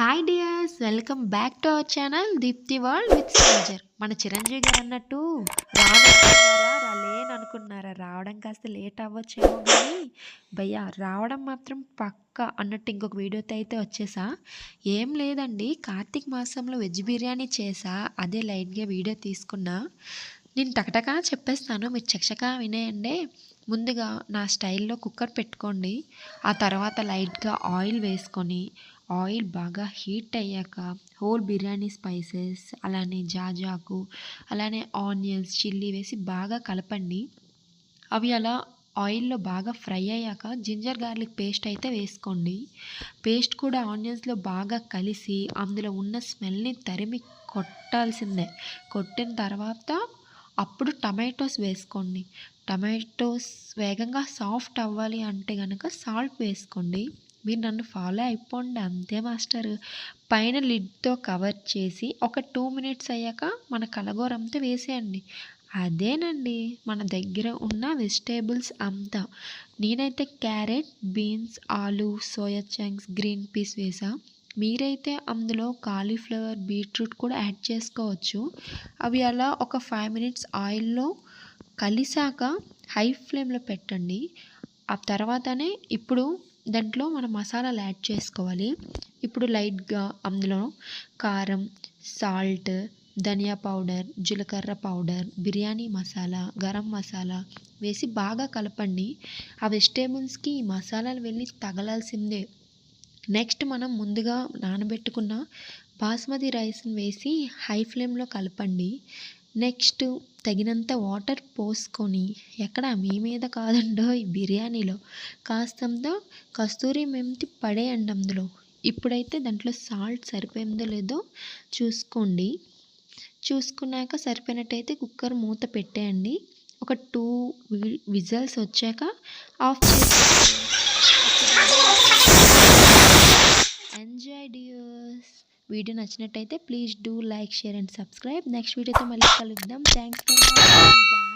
Hi dears welcome back to our channel Deepti world with stranger మన చిరంజీవి గారు అన్నట్టు రానుకున్నారా రాలేను అనుకున్నారా రావడం కాస్త లేట్ అవ్వచ్చేమో కానీ భయ్యా రావడం మాత్రం పక్క అన్నట్టు ఇంకొక వీడియోతో అయితే వచ్చేసా. ఏం లేదండి. కార్తీక మాసంలో వెజ్ బిర్యానీ చేసా. అదే లైట్గా వీడియో తీసుకున్నా. నేను టకటకా చెప్పేస్తాను. మీరు చకచకా వినేయండి. ముందుగా నా స్టైల్లో కుక్కర్ పెట్టుకోండి. ఆ తర్వాత లైట్గా ఆయిల్ వేసుకొని ఆయిల్ బాగా హీట్ అయ్యాక హోల్ బిర్యానీ స్పైసెస్ అలానే జాజాకు అలానే ఆనియన్స్ చిల్లీ వేసి బాగా కలపండి. అవి అలా ఆయిల్లో బాగా ఫ్రై అయ్యాక జింజర్ గార్లిక్ పేస్ట్ అయితే వేసుకోండి. పేస్ట్ కూడా ఆనియన్స్లో బాగా కలిసి అందులో ఉన్న స్మెల్ని తరిమి కొట్టాల్సిందే. కొట్టిన తర్వాత అప్పుడు టమాటోస్ వేసుకోండి. టమాటోస్ వేగంగా సాఫ్ట్ అవ్వాలి అంటే కనుక సాల్ట్ వేసుకోండి. మీరు నన్ను ఫాలో అయిపోండి. అంతే మాస్టర్. పైన లిడ్తో కవర్ చేసి ఒక టూ మినిట్స్ అయ్యాక మన కలగూర అంతా వేసేయండి. అదేనండి మన దగ్గర ఉన్న వెజిటేబుల్స్ అంతా. నేనైతే క్యారెట్ బీన్స్ ఆలు సోయా చంక్స్ గ్రీన్ పీస్ వేసా. మీరైతే అందులో కాలీఫ్లవర్ బీట్రూట్ కూడా యాడ్ చేసుకోవచ్చు. అవి అలా ఒక ఫైవ్ మినిట్స్ ఆయిల్లో కలిసాక హై ఫ్లేమ్లో పెట్టండి. ఆ తర్వాతనే ఇప్పుడు దాంట్లో మనం మసాలాలు యాడ్ చేసుకోవాలి. ఇప్పుడు లైట్గా అందులో కారం సాల్ట్ ధనియా పౌడర్ జీలకర్ర పౌడర్ బిర్యానీ మసాలా గరం మసాలా వేసి బాగా కలపండి. ఆ వెజిటేబుల్స్కి ఈ మసాలాలు వెళ్ళి తగలాల్సిందే. నెక్స్ట్ మనం ముందుగా నానబెట్టుకున్న బాస్మతి రైస్ని వేసి హై ఫ్లేమ్లో కలపండి. నెక్స్ట్ తగినంత వాటర్ పోసుకొని ఎక్కడ మీ మీద కాదండో ఈ బిర్యానీలో కాస్తంత కస్తూరి మెంతి పడేయండి అందులో. ఇప్పుడైతే దాంట్లో సాల్ట్ సరిపోయిందో లేదో చూసుకోండి. చూసుకున్నాక సరిపోయినట్టయితే కుక్కర్ మూత పెట్టేయండి. ఒక టూ విజల్స్ వచ్చాక ఆఫ్ చేసుకోండి ఎంజాయ్ డియర్స్ వీడియో నచ్చినట్టయితే please do like share and subscribe. Next వీడియోతో మళ్ళీ కలుద్దాం. Thanks for watching